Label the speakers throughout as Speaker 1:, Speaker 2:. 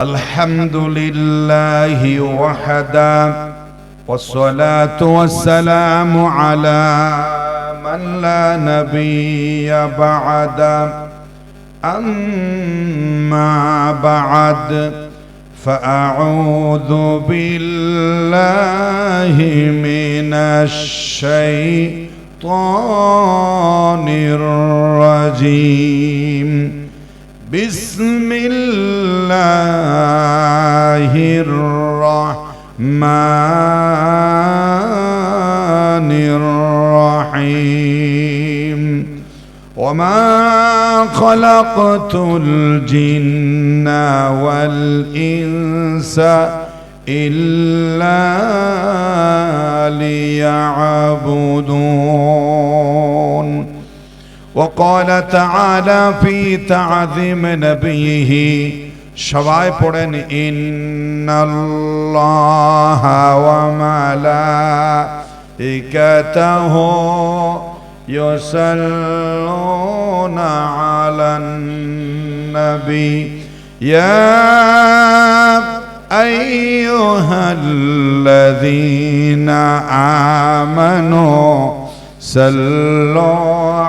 Speaker 1: الحمد لله وحده والصلاة والسلام على من لا نبي بعد. أما بعد فأعوذ بالله من الشيطان الرجيم. بسم الله الرحمن الرحيم. وما خلقت الجن والإنس إلا ليعبدون. وقال تعالى في تعظيم نبيه সবাই পড়েন ইন্নাল্লাহ ওয়া মালাইকাতাহু ইউসাল্লুনা আলান নবী ইয়া আইয়ুহাল্লাযীনা আমানু صلوا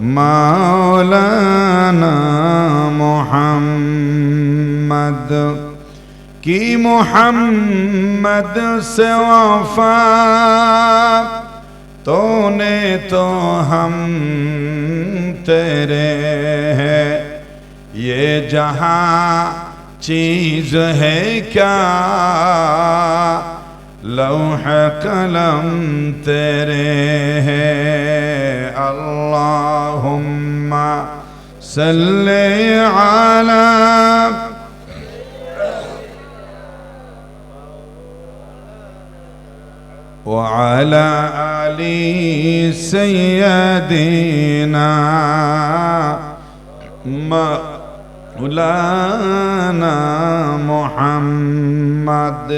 Speaker 1: মাওলানা মোহাম্মদ। কি মোহাম্মদ সে ওফা? তোনে তো হম তেরে হ্যাঁ ये जहां चीज है क्या लौह कलम तेरे اللهم صل على وعلى آل سيدنا مولانا محمد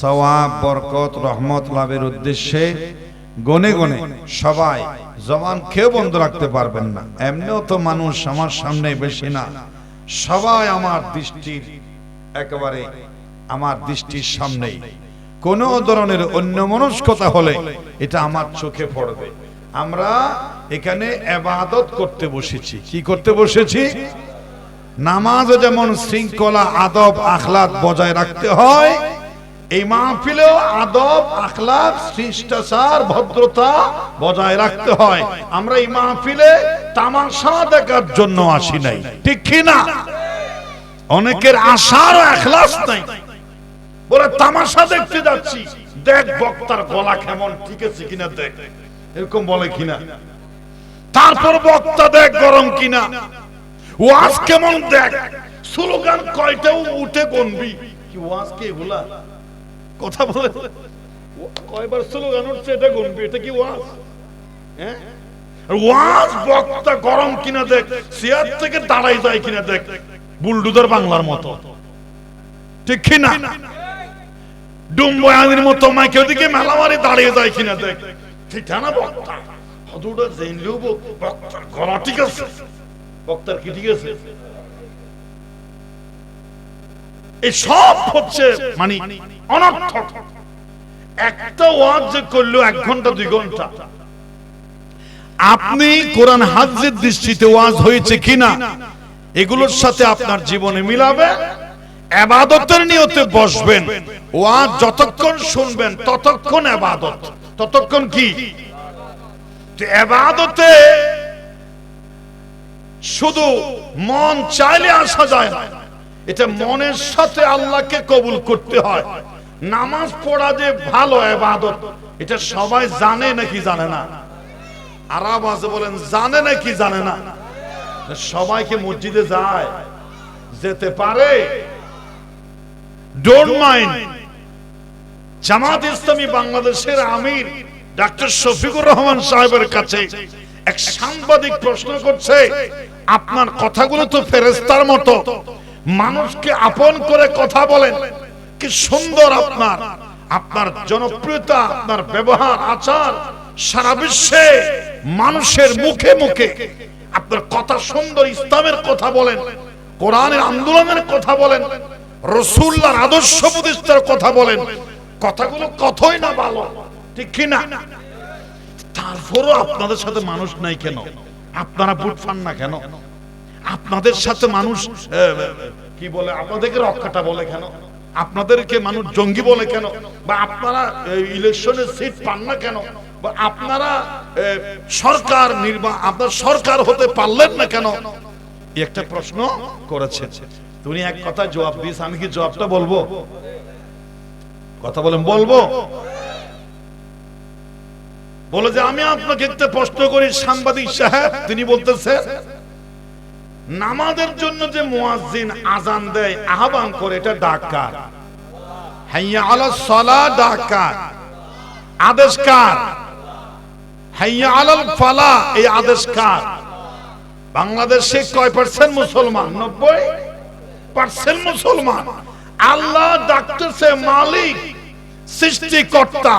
Speaker 1: সওয়াব বরকত রহমত লাভের উদ্দেশ্যে গনে গনে সবাই জবান কেউ বন্ধ রাখতে পারবেন না। এমনিও তো মানুষ আমার সামনে বেশি না। সবাই আমার দৃষ্টির একেবারে আমার দৃষ্টির সামনেই। কোন ধরনের অন্য মনস্কতা হলে এটা আমার চোখে পড়বে। আমরা এখানে এবাদত করতে বসেছি। কি করতে বসেছি? নামাজও যেমন শৃঙ্খলা, আদব আখলাদ বজায় রাখতে হয় এই মাহফিলেও আদব আখলাক শিষ্টাচার, ভদ্রতা বজায় রাখতে হয়। আমরা এই মাহফিলে তামাশা দেখার জন্য আসি নাই। ঠিক কি না অনেকের আশার এখলাস নাই। বলে, তামাশা দেখতে যাচ্ছি। দেখ বক্তার গলা কেমন, ঠিক আছে কিনা দেখ। এরকম বলে কিনা? তারপর বক্তা দেখ গরম কিনা? ওয়াজ কেমন দেখ? স্লোগান কয়টাও উঠে গনবি কি ওয়াজ কে এগুলা? কথা বলে। কয়বার স্লোগান উঠছে, এটা গুনবি, এটা কি ওয়াজ? হ্যাঁ? ওয়াজ বক্তা গরম কিনা দেখ, চেয়ার থেকে দাঁড়াই যায় কিনা দেখ, বুলডুজার বাংলার মতো। ঠিক কিনা? ডুম্বয়ানির মতো মাইকে ওদিকে মেলামারি দাঁড়িয়ে যায় কিনা দেখ। ঠিক না বক্তা? হদুটা জেনলেও বক্তার গলা ঠিক আছে। বক্তার কি ঠিক আছে? এই সব হচ্ছে মানে অনর্থক। একটা ওয়াজ যে করল এক ঘণ্টা, দুই ঘণ্টা। আপনি কোরআন হাজির দৃষ্টিতে ওয়াজ হয়েছে কিনা, এগুলোর সাথে আপনার জীবনে মিলাবে এবাদতের নিয়তে বসবেন। ওয়াজ যতক্ষণ শুনবেন, ততক্ষণ এবাদত ততক্ষণ কি? এবাদতে শুধু মন চাইলে আসা যায় না। এটা মনের সাথে আল্লাহকে কবুল করতে হয়। নামাজ পড়া যে ভালো এবাদত, এটা সবাই জানে নাকি জানে না? আরাম আছে বলেন, জানে নাকি জানে না? সবাইকে মসজিদে যায়, যেতে পারে। ডোন্ট মাইন্ড জামাত ইসলামী বাংলাদেশের আমির ডাক্তার শফিকুর রহমান সাহেবের কাছে এক সাংবাদিক প্রশ্ন করছে, আপনার কথাগুলো তো ফেরেস্তার মতো। মানুষকে আপন করে কথা বলেন। কি সুন্দর আপনার। আপনার জনপ্রিয়তা, আপনার ব্যবহার, আচার সারা বিশ্বে মানুষের মুখে মুখে। আপনার কথা সুন্দর ইসলামের কথা বলেন, কোরআনের আন্দোলনের কথা বলেন রসুল্লার আদর্শ প্রতিষ্ঠার কথা বলেন। কথাগুলো কথই না ভালো, ঠিক কি না? তারপরও আপনাদের সাথে মানুষ নাই কেন? আপনারা ভোট পান না কেন? আপনাদের সাথে মানুষ কি বলে, আপনাদেরকে রক্ষাটা বলে কেন? আপনাদেরকে মানুষ জঙ্গি বলে কেন? বা আপনারা ইলেকশনের সিট পান না কেন? বা আপনারা সরকার নির্বাচন আপনার সরকার হতে পারলেন না কেন? একটা প্রশ্ন করেছে তুমি এক কথা জবাব দিস আমি কি জবাবটা বলব? কথা বলেন, বলব? বলে যে, আমি আপনাকে একটা প্রশ্ন করি, সাংবাদিক সাহেব, তিনি বলতেছে নামাজের জন্য যে মুয়াজ্জিন আজান দেয়, আহ্বান করে, এটা ডাকার হাইয়া আলা ডাকার আদেশ কার? হাইয়া আলাল ফালা, এই আদেশ কার? বাংলাদেশে কয় পার্সেন্ট মুসলমান? নব্বই পার্সেন্ট মুসলমান। আল্লাহ ডাকতেছে মালিক, সৃষ্টিকর্তা।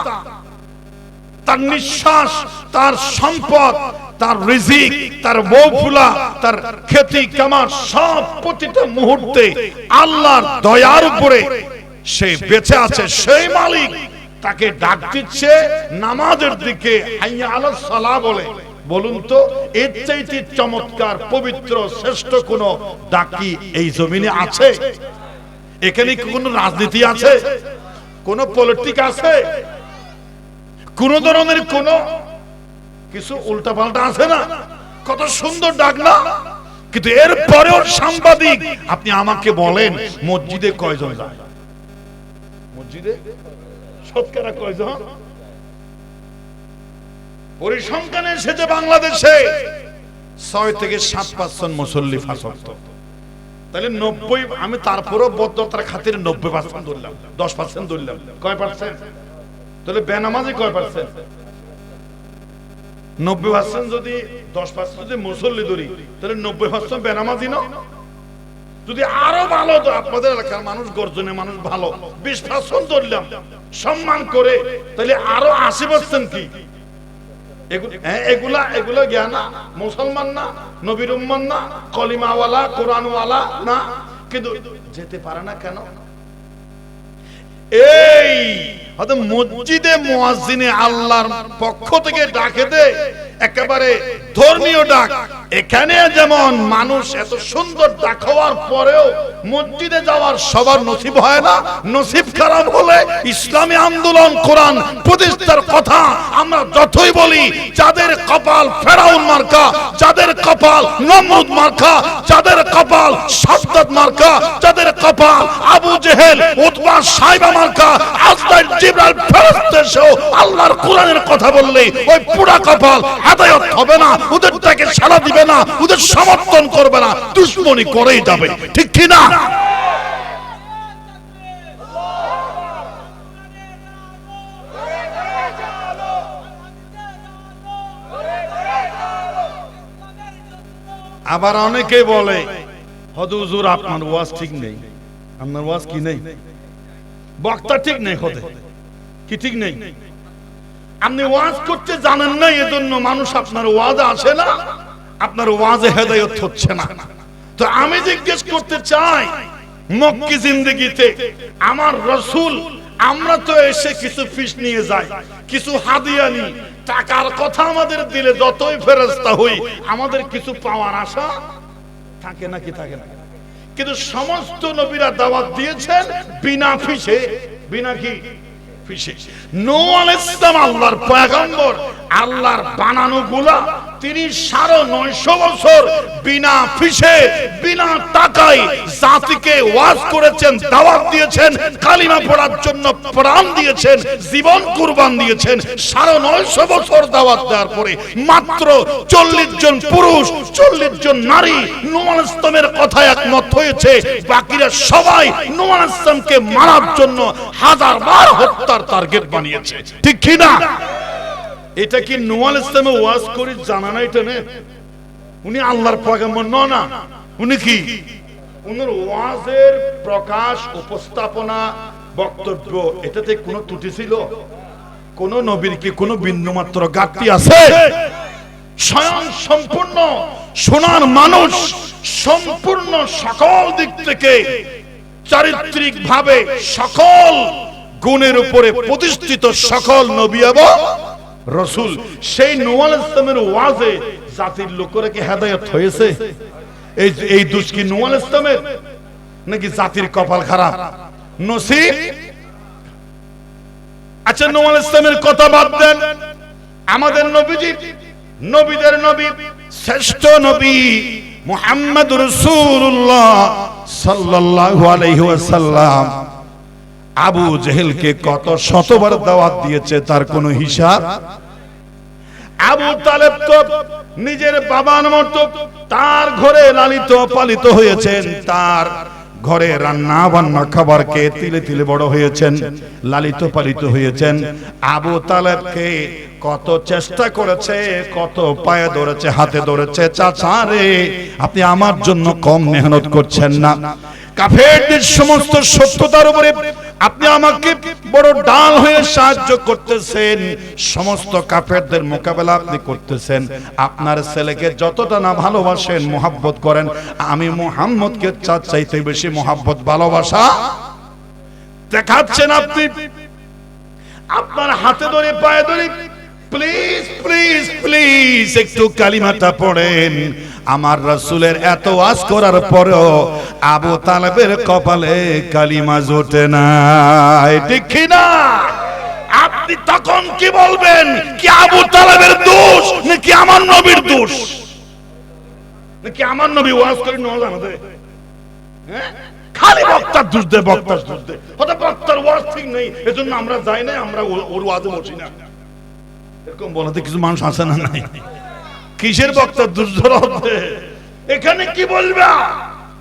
Speaker 1: তার নিঃশ্বাস, তার সম্পদ তার রিজিক, তার বউফুলা তার খেতি কামার সব প্রতিটা মুহূর্তে আল্লাহর দয়ার উপরে সে বেঁচে আছে, সেই মালিক তাকে ডাক দিচ্ছে, নামাজের দিকে সালা বলে। বলুন তো, এর চাইতে চমৎকার, পবিত্র, শ্রেষ্ঠ কোন ডাকি এই জমিনে আছে? এখানে কোনো রাজনীতি আছে? কোন পলিটিক আছে? কোন ধরনের কোন কিছু উল্টা পাল্টা আছে না? কত সুন্দর ডাক না? কিন্তু এর পরেও সাংবাদিক, আপনি আমাকে বলেন, মসজিদে কয়জন যায়? মসজিদে? শতকরা কয়জন? পরিসংখ্যানে এসেছে বাংলাদেশে ছয় থেকে সাত পার্সেন্ট মুসল্লি ফাঁসক্ত তাহলে নব্বই, আমি তারপরও বদ্ধতার খাতির নব্বই পার্সেন্ট ধরলাম, দশ পার্সেন্ট ধরলাম। কয় পার্সেন্ট তাহলে বেনামাজি কয় পার্সেন্ট নব্বই পার্সেন্ট যদি দশ পার্সেন্ট যদি মুসল্লি ধরি তাহলে নব্বই বেনামাজি না? যদি আরও ভালো আপনাদের এলাকার মানুষ গর্জনে মানুষ ভালো বিশ ধরলাম সম্মান করে তাহলে আরও আশি পার্সেন্ট কি? হ্যাঁ, এগুলা এগুলো জ্ঞান না মুসলমান না নবীর উম্মান না কলিমাওয়ালা কোরআনওয়ালা না কিন্তু যেতে পারে না কেন? এই হয়তো মসজিদে মোয়াজিনে আল্লাহর পক্ষ থেকে ডাকে দে। একেবারে ধর্মীয় ডাক। এখানে যেমন মানুষ এত সুন্দর ডাক হওয়ার পরেও মসজিদে যাওয়ার সবার নসিব হয় না, নসিব খারাপ হলে ইসলামী আন্দোলন, কোরআন প্রতিষ্ঠার কথা আমরা যতই বলি, যাদের কপাল ফেরাউন মার্কা, যাদের কপাল নমরুদ মার্কা, যাদের কপাল সাদ্দাত মার্কা, যাদের কপাল আবু জেহেল, উতবা সাইবা মার্কা, আজদার জিবরাল ফেরেশতা এসেও আল্লাহর কোরআনের কথা বললে ওই পুরা কপাল হেদায়েত হবে না, ওদের তাকে সাড়া দিবে না, ওদের সমর্থন করবে না, দুশ্মনী করেই যাবে। ঠিক কি না? আবার অনেকে বলে হদুজুর আপনার ওয়াজ ঠিক নেই। আপনার ওয়াজ কি নেই? বক্তা ঠিক নেই হতে কি ঠিক নেই? আপনি ওয়াজ করতে জানেন না, এজন্য মানুষ আপনার ওয়াজে আসে না, আপনার ওয়াজে হেদায়ত হচ্ছে না। তো আমি জিজ্ঞেস করতে চাই, মক্কি জিন্দগিতে আমার রসুল, আমরা তো এসে কিছু ফিস নিয়ে যাই, কিছু হাদিয়া নিই টাকার কথা আমাদের দিলে যতই ফেরস্তা হই, আমাদের কিছু পাওয়ার আশা থাকে নাকি থাকে না? কিন্তু সমস্ত নবীরা দাওয়াত দিয়েছেন বিনা ফিসে, বিনা কি? ফিসে নো সালাম আল্লাহর পয়গম্বর আল্লাহর বানানো গুলা তিনি সাড়ে নয়শো বছর বিনা ফিসে, বিনা টাকায় জাতিকে ওয়াজ করেছেন, দাওয়াত দিয়েছেন, কালিমা পড়ার জন্য প্রাণ দিয়েছেন, জীবন কুরবান দিয়েছেন। সাড়ে নয়শো বছর দাওয়াত দেওয়ার পরে মাত্র চল্লিশ জন পুরুষ, চল্লিশ জন নারী নুমান ইসলামের কথা একমত হয়েছে, বাকিরা সবাই নুমান ইসলামকে মারার জন্য হাজার বার
Speaker 2: হত্যার টার্গেট বানিয়েছে। ঠিক কি না? এটা কি নোয়াল ইসলামে ওয়াজ করে জানা না এটা নে? উনি আল্লাহর পয়গম্বর, ন, না। উনি কি? উনার ওয়াজের প্রকাশ, উপস্থাপনা, বক্তব্য, এটাতে কোনো ত্রুটি ছিল? কোন নবীর কি কোনো বিন্দু মাত্র ঘাটতি আছে? স্বয়ং সম্পূর্ণ, সোনার মানুষ, সম্পূর্ণ সকল দিক থেকে চারিত্রিক ভাবে সকল গুণের উপরে প্রতিষ্ঠিত সকল নবী এবং রসুল সেই নোয়াল ইসলামের ওয়াজে জাতির লোকেরা কি হেদায়ত হয়েছে? এই এই দুষ নোয়াল ইসলামের? নাকি জাতির কপাল খারাপ? নসিব? আচ্ছা নোয়াল ইসলামের কথা বাদ দেন। আমাদের নবীজি, নবীদের নবী, শ্রেষ্ঠ নবী মুহাম্মদ রাসূলুল্লাহ সাল্লাল্লাহু আলাইহি ওয়াসাল্লাম। আবু জেহেলকে কত শতবার দাওয়াত দিয়েছে তার কোনো হিসাব? আবু তালেব তো নিজের বাবার মতো তার ঘরে লালিত, পালিত হয়েছেন। তার ঘরে রান্না বান্না খাবার খেয়ে তিলে তিলে বড় হয়েছেন, লালিত, পালিত হয়েছেন। আবু তালেবকে কত চেষ্টা করেছে, কত পায়ে ধরেছে, হাতে ধরেছে, চাচা রে, আপনি আমার জন্য কম মেহনত করছেন না। কাফেরদের সমস্ত সত্যতার উপরে আপনি আমাকে বড় ডাল হয়ে সাহায্য করতেছেন, সমস্ত কাফেরদের মোকাবেলা আপনি করতেছেন। আপনার ছেলেকে যতটা না ভালোবাসেন, মোহাব্বত করেন, আমি মোহাম্মদকে চার চাইতে বেশি মোহাব্বত, ভালোবাসা দেখাচ্ছেন আপনি। আপনার হাতে ধরে, পায়ে ধরে প্লিজ প্লিজ প্লিজ একটু কালিমাটা পড়েন। আমার রাসূলের এত ওয়াজ করার পরেও আবু তালেবের কপালে কালিমা জোটে না। ঠিক না? আপনি তখন কি বলবেন? কি আবু তালেবের দোষ, নাকি আমার নবীর দোষ? নাকি আমার নবী ওয়াজ করে নয় আমাদের? হ্যাঁ? খালি বক্তার দোষ দে, বক্তার দোষ দে। হয়তো বক্তার ওয়াজ ঠিক নেই, এজন্য আমরা যাই না আমরা ওর ওয়াজে বসি না। এরকম বলাতে কিছু মানুষ আসে না নাই? কিসের বক্তা? দুর্ধর ধরা এখানে কি বলবা?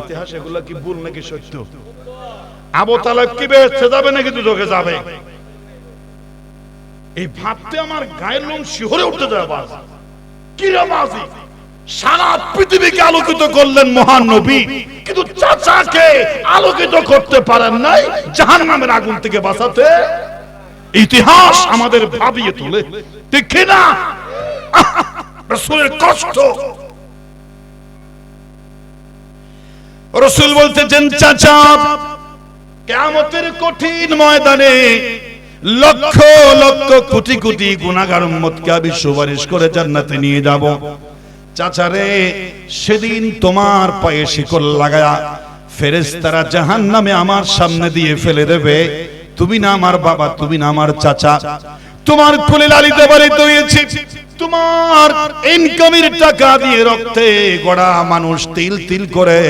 Speaker 2: ইতিহাস কি ভুল নাকি সত্য? আবু কি যাবে নাকি দুজকে যাবে? এই ভাবতে আমার গায়ের লোম শিহরে উঠতে যায় সারা পৃথিবীকে আলোকিত করলেন মহান নবী, কিন্তু চাচাকে আলোকিত করতে পারেন নাই জাহান নামের আগুন থেকে বাঁচাতে। ইতিহাস আমাদের ভাবিয়ে তোলে। কি না রসুলের কষ্ট। রসুল বলতেছেন চাচা কেমতের কঠিন ময়দানে লক্ষ লক্ষ কোটি কোটি গুণাগার উম্মতকে আমি সুপারিশ করে জান্নাতে নিয়ে যাব। চাচারে সেদিন তোমার পায়ে শিকল লাগায়া ফেরেশতারা জাহান্নামে আমার সামনে দিয়ে ফেলে দেবে। তুমি না আমার বাবা, তুমি না আমার চাচা। তোমার কোলে লালিতে পালিত হয়েছে তোমার ইনকামের টাকা দিয়ে রক্তে গড়া মানুষ তিল তিল করে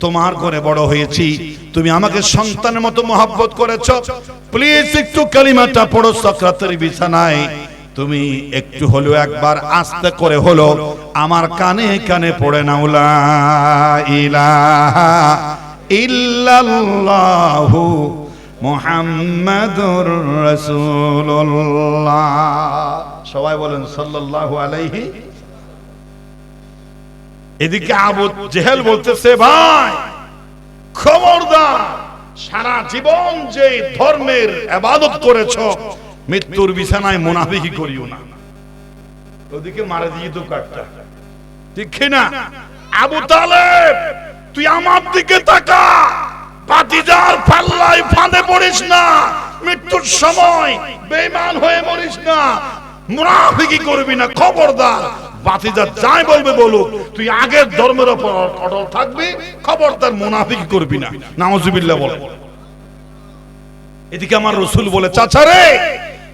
Speaker 2: তোমার করে বড় হয়েছি। তুমি আমাকে সন্তানের মতো মহাব্বত করেছ। প্লিজ একটু কালিমাটা পড়ো সক্রাতের বিছানায়। তুমি একটু হলেও একবার আস্তে করে হলো। আমার কানে কানে পড়ে লা ইলাহা ইল্লাল্লাহু মুহাম্মাদুর রাসূলুল্লাহ। সবাই বলেন সাল্লাল্লাহু আলাইহি এদিকে আবু জেহেল বলতেছে, ভাই, খবরদার, সারা জীবন যে ধর্মের আবাদত করেছ, মৃত্যুর বিছানায় মুনাফিকি করিও না। ওদিকে মারা দিয়ে তো কাটটা। ঠিক না আবু তালেব, তুই আমার দিকে তাকা। পাতিজার পাল্লায় ফাঁদে পড়িস না। মৃত্যুর সময় বেঈমান হয়ে মরিস না। মুনাফিকি করবি না, খবরদার। বাতিজা যাই বলবে বলো তুই আগের ধর্মের ওপর অটল থাকবি খবর তার মোনাফিক করবি না। নামজুবিল্লাহ বলে এদিকে আমার রসুল বলে, চাচা রে,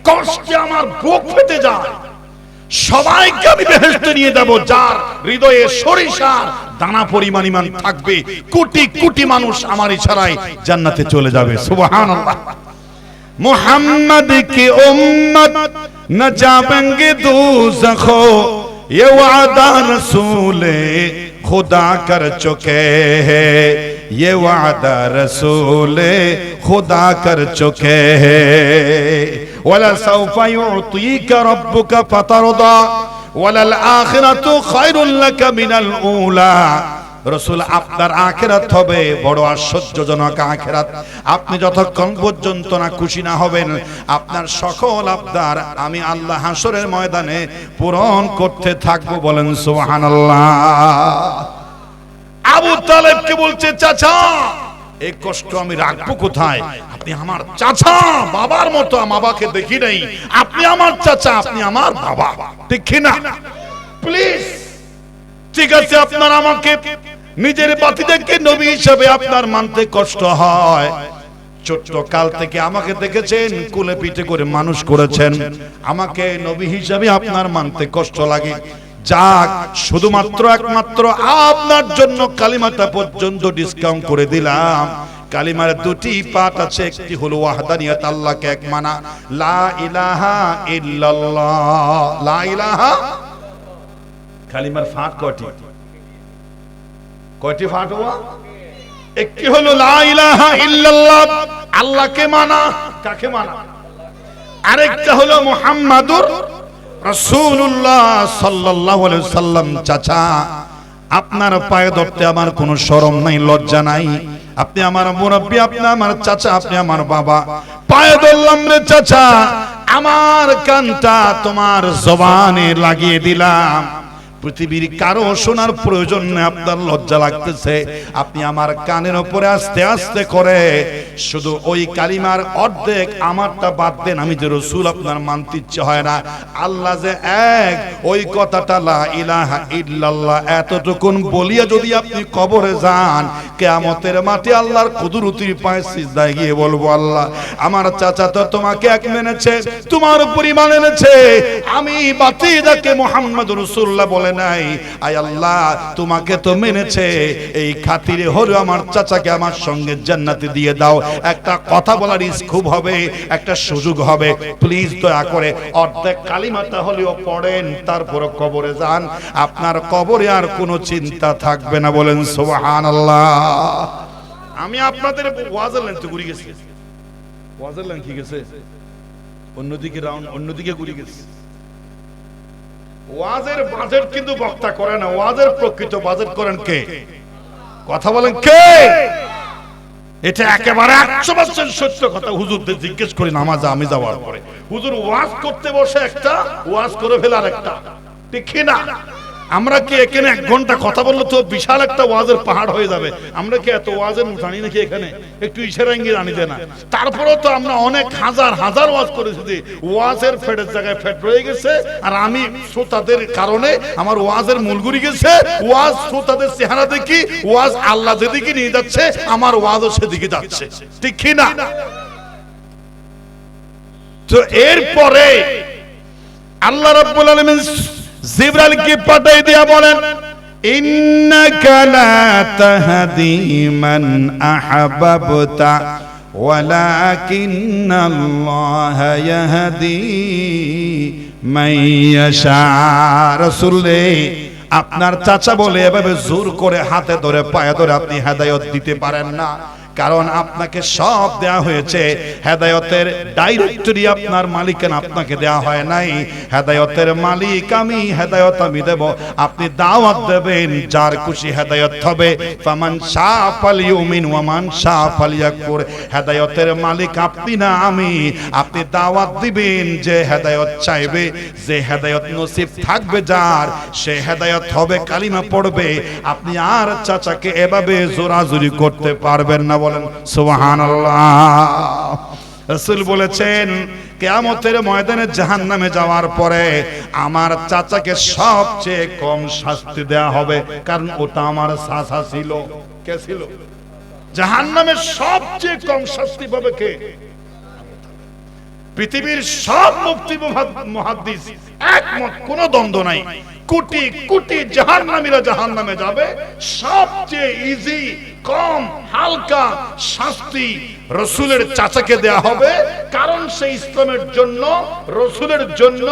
Speaker 2: কষ্টে আমার বুক ফেটে যায়। সবাইকে আমি বেহেস্ত নিয়ে দেব যার হৃদয়ে সরিষার দানা পরিমাণ ইমান থাকবে। কোটি কোটি মানুষ আমার ইশারায় জান্নাতে চলে যাবে। সুবহানাল্লাহ। মোহাম্মদ কি উম্মত না যাবেঙ্গে দুজখো ये वादा रसूल खुदा कर चुके हैं ये वादा रसूल खुदा कर चुके हैं वला सौफा युतीक रब्बुक फतरदा वला आखिरतु खैरुल लक मिनल ऊला রসুল, আপনার আখেরাত হবে বড় আশ্চর্যজনক আখেরাত। আপনি যতক্ষণ পর্যন্ত না খুশি না হবেন, আপনার সকল আবদার আমি আল্লাহ হাসরের ময়দানে পূরণ করতে থাকব বলেন সুবহানাল্লাহ। আবু তালেবকে বলছে, চাচা এই কষ্ট আমি রাখব কোথায়? আপনি আমার চাচা, বাবার মতো বাবাকে দেখি নাই। আপনি আমার চাচা, আপনি আমার বাবা। ঠিক না। প্লিজ ঠিক আছে, আপনার আমাকে নিজের বাতিদেরকে নবী হিসাবে আপনার মানতে কষ্ট হয়। ছোট্ট কাল থেকে আমাকে দেখেছেন, কুলে পিঠে করে মানুষ করেছেন। আমাকে নবী হিসাবে আপনার মানতে কষ্ট লাগে। যাক, শুধুমাত্র একমাত্র আপনার জন্য কালিমাটা পর্যন্ত ডিসকাউন্ট করে দিলাম। কালিমার দুটি পাঠ আছে, একটি হলো ওয়াহদানিয়াত, আল্লাহকে এক মানা। লা ইলাহা ইল্লাল্লাহ। লা ইলাহা কালিমার ফাঁট কয়টি? কয়টি ফাঁট হওয়া একটি হলো লা ইলাহা ইল্লাল্লাহ, আল্লাহকে মানা। কাকে মানা? আরেকটা হলো মুহাম্মাদুর রাসূলুল্লাহ সাল্লাল্লাহু আলাইহি সাল্লাম চাচা, আপনার পায়ে ধরতে আমার কোনো শরম নাই, লজ্জা নাই। আপনি আমার মুরব্বী, আপনি আমার চাচা, আপনি আমার বাবা। পায়ে ধরলাম রে চাচা, আমার কানটা তোমার জবানে লাগিয়ে দিলাম। পৃথিবীর কারও শোনার প্রয়োজন নেই, আপনার লজ্জা লাগতেছে। আপনি আমার কানের উপরে আস্তে আস্তে করে শুধু ওই কালিমার অর্ধেক আমারটা বাদ দেন, আমি যে রসুল আপনার মানতে ইচ্ছে হয় না। আল্লাহ যে এক, ওই কথাটা লা ইলাহা ইল্লাল্লাহ এতটুকুন বলিয়া যদি আপনি কবরে যান কেয়ামতের মাঠে আল্লাহর কুদরতির পায়ে সিজদায় গিয়ে বলব, আল্লাহ, আমার চাচা তো তোমাকে এক মেনেছে, তোমার পরিমাণ এনেছে। আমি বাতিদাকে মোহাম্মদ রসুল্লাহ বলে নাই। আয় আল্লাহ, তোমাকে তো মেনেছে। এই খাতিরে হলো আমার চাচাকে আমার সঙ্গে জান্নাতে দিয়ে দাও। একটা কথা বলার স্কোপ হবে, একটা সুযোগ হবে। প্লিজ দয়া করে অর্ধেক কালিমাটা হলেও পড়েন তারপর কবরে যান। আপনার কবরে আর কোনো চিন্তা থাকবে না, বলেন সুবহান আল্লাহ আমি আপনাদের ওয়াজের লেন্থ ঘুরে গেছি। ওয়াজের লেন্থ কি গেছে? অন্যদিকে রাউন্ড অন্যদিকে ঘুরে গেছে। ওয়াজের বাজেট কিন্তু বক্তা করে না ওয়াজের প্রকৃত বাজেট করেন কে? কথা বলেন কে? এটা একেবারে একশো পার্সেন্ট সত্য কথা। হুজুরদের জিজ্ঞেস করি নামাজে আমি যাওয়ার পরে। হুজুর ওয়াজ করতে বসে একটা ওয়াজ করে ফেলার একটা। ঠিক না? আমরা কি এখানে এক ঘণ্টা কথা বললে তো বিশাল একটা ওয়াজের পাহাড় হয়ে যাবে? আমরা কি এত ওয়াজের উঠানি নাকি এখানে? একটু ইশারা ইঙ্গিত আনি দেয় না। তারপরেও তো আমরা অনেক হাজার হাজার ওয়াজ করেছি ওয়াজের ফেটের জায়গায় ফেট রয়ে গেছে, আর আমি শ্রোতাদের কারণে আমার ওয়াজের মূলগুড়ি গেছে। ওয়াজ শ্রোতাদের চেহারা দেখি, ওয়াজ আল্লাহ যেদিকে নিয়ে যাচ্ছে, আমার ওয়াজও সেদিকে যাচ্ছে। ঠিক কি না? তো এরপরে আল্লাহ রাব্বুল আলামিন জিবরাইলকে পাঠিয়ে দিয়া বলেন ইন্নাকা লা তাহদি মান আহাব্বাতা ولكن الله يهدي من يشاء رسول আপনার চাচা বলে এভাবে জোর করে হাতে ধরে পায়ে ধরে আপনি হেদায়ত দিতে পারেন না কারণ আপনাকে সব দেয়া হয়েছে। হেদায়তের ডাইরেক্টরি আপনার মালিকানা আপনাকে দেয়া হয় নাই। হেদায়তের মালিক আমি, হেদায়ত আমি দেব। আপনি দাওয়াত দেবেন, যার খুশি হেদায়ত হবে। ফামান শাহ ফালিউমিন ওয়ামান শাহ ফালিয়াকুর হেদায়তের মালিক আপনি না আমি। আপনি দাওয়াত দিবেন, যে হেদায়ত চাইবে, যে হেদায়ত নসিব থাকবে যার, সে হেদায়ত হবে, কালিমা পড়বে। আপনি আর চাচাকে এভাবে জোরাজুরি করতে পারবেন না। বলেন, সুবহানাল্লাহ। বলেছেন, কেয়ামতের ময়দানে জাহান নামে যাওয়ার পরে আমার চাচাকে সবচেয়ে কম শাস্তি দেয়া হবে, কারণ ওটা আমার চাচা ছিল। কে ছিল? জাহান নামে সবচেয়ে কম শাস্তি পাবে কে? পৃথিবীর সব মুফতি মুহাদ- মুহাদ্দিস, একমত, কোনো দ্বন্দ্ব নাই। কোটি কোটি জাহান্নামীরা জাহান্নামে যাবে, সবচেয়ে ইজি কম, হালকা শাস্তি রসুলের চাচাকে দেয়া হবে। কারণ সে ইসলামের জন্য, রসুলের জন্য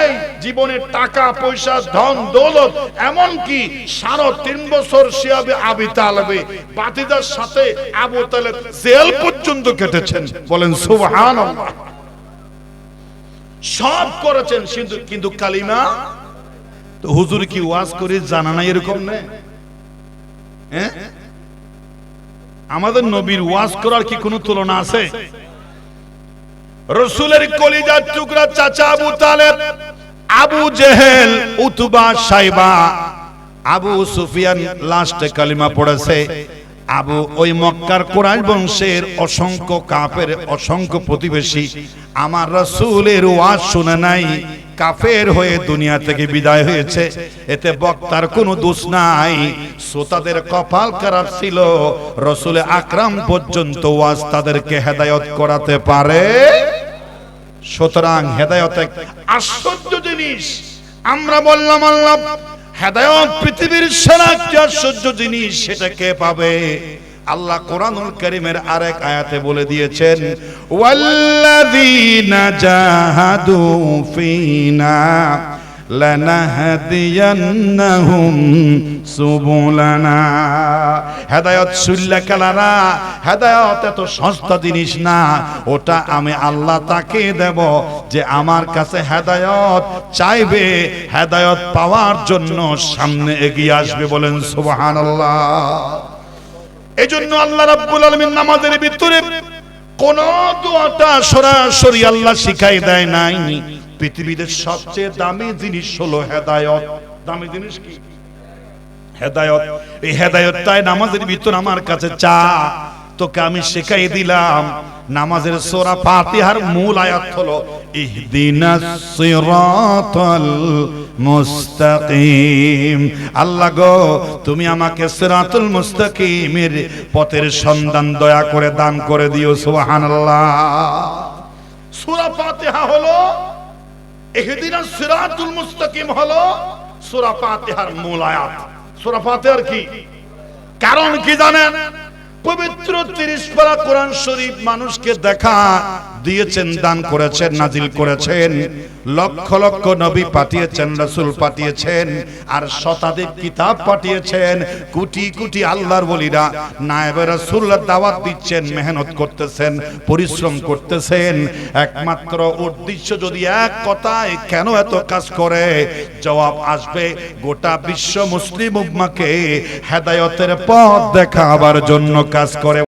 Speaker 2: এই জীবনে টাকা, পয়সা, ধন, দৌলত, এমনকি সাড়ে তিন বছর সে আবে আবি তালবে বাতিদার সাথে আবু তালেব জেল পর্যন্ত কেটেছেন। বলেন, সুবহানাল্লাহ। সব করেছেন, কিন্তু কিন্তু কালিমা? তো হুজুর কি ওয়াজ করে জানা নাই এরকম নেই হ্যাঁ? আমাদের নবীর ওয়াজ করার কি কোনো তুলনা আছে? রসুলের কলিজার টুকরা চাচা আবু তালেব, আবু জেহেল, উতুবা, সাইবা, আবু সুফিয়ান লাস্টে কালিমা পড়েছে, আবু ওই মক্কার কোরআশ বংশের অসংখ্য কাপের অসংখ্য প্রতিবেশী, আমার রসুলের ওয়াজ শুনে নাই কাফের হয়ে দুনিয়া থেকে বিদায় হয়েছে। এতে বক্তার কোনো দোষ নাই। শ্রোতাদের কপাল খারাপ ছিল। রসুলে আকরাম পর্যন্ত ওয়াজ তাদেরকে হেদায়ত করাতে পারে। সুতরাং হেদায়ত এক আশ্চর্য জিনিস। আমরা বললাম, আল্লাহ, হেদায়ত পৃথিবীর সেরা আশ্চর্য জিনিস? সেটা কে পাবে? আল্লাহ কোরআনুল করিমের আরেক আয়াতে বলে দিয়েছেন, ওয়াল্লাযীনা জাহাদু ফিনা লানাহদিয়ান্নাহুম সুবুলানা। হেদায়ত সুল্লা কালারা, হেদায়ত এত সস্তা জিনিস না, ওটা আমি আল্লাহ তাকে দেব যে আমার কাছে হেদায়ত চাইবে, হেদায়ত পাওয়ার জন্য সামনে এগিয়ে আসবে বলেন সুবহানাল্লাহ। এজন্য আল্লাহ রাব্বুল আলামিন নামাজের ভিতরে কোন দোয়াটা সরাসরি আল্লাহ শিখাই দেয় নাই। পৃথিবীতে সবচেয়ে দামি জিনিস হলো হেদায়ত। দামি জিনিস কি? হেদায়ত। এই হেদায়তটাই নামাজের ভিতর আমার কাছে চা। তোকে আমি শেখাই দিলাম। নামাজের সোরা ফাতিহার মূল আয়াত হলো, ইহদিনাস সিরাতাল মুস্তাকিম। আল্লাহ গো, তুমি আমাকে সিরাতুল মুস্তাকিমের পথের সন্ধান দয়া করে দান করে দিও, সুবহানাল্লাহ। সূরা ফাতিহা হলো ইহদিনাস সিরাতুল মুস্তাকিম হলো সূরা ফাতিহার মূল আয়াত। সূরা ফাতিহার কি? কারণ কি জানেন? পবিত্র তিরিশ পারা কোরআন শরীফ মানুষকে দেখা, দিয়েছেন, দান করেছেন, নাজিল করেছেন, লক্ষ লক্ষ নবী পাঠিয়েছেন, রসুল পাঠিয়েছেন, আর শতাধিক কিতাব পাঠিয়েছেন, কোটি কোটি আল্লাহর বলিরা, নায়েবে রসুল্লাহ দাওয়াত দিচ্ছেন, মেহনত করতেছেন, পরিশ্রম করতেছেন, একমাত্র উদ্দেশ্য যদি এক কথায় কেন এত কাজ করে, জবাব আসবে, গোটা বিশ্ব মুসলিম উম্মাকে হেদায়তের পথ দেখাবার জন্য কাজ করে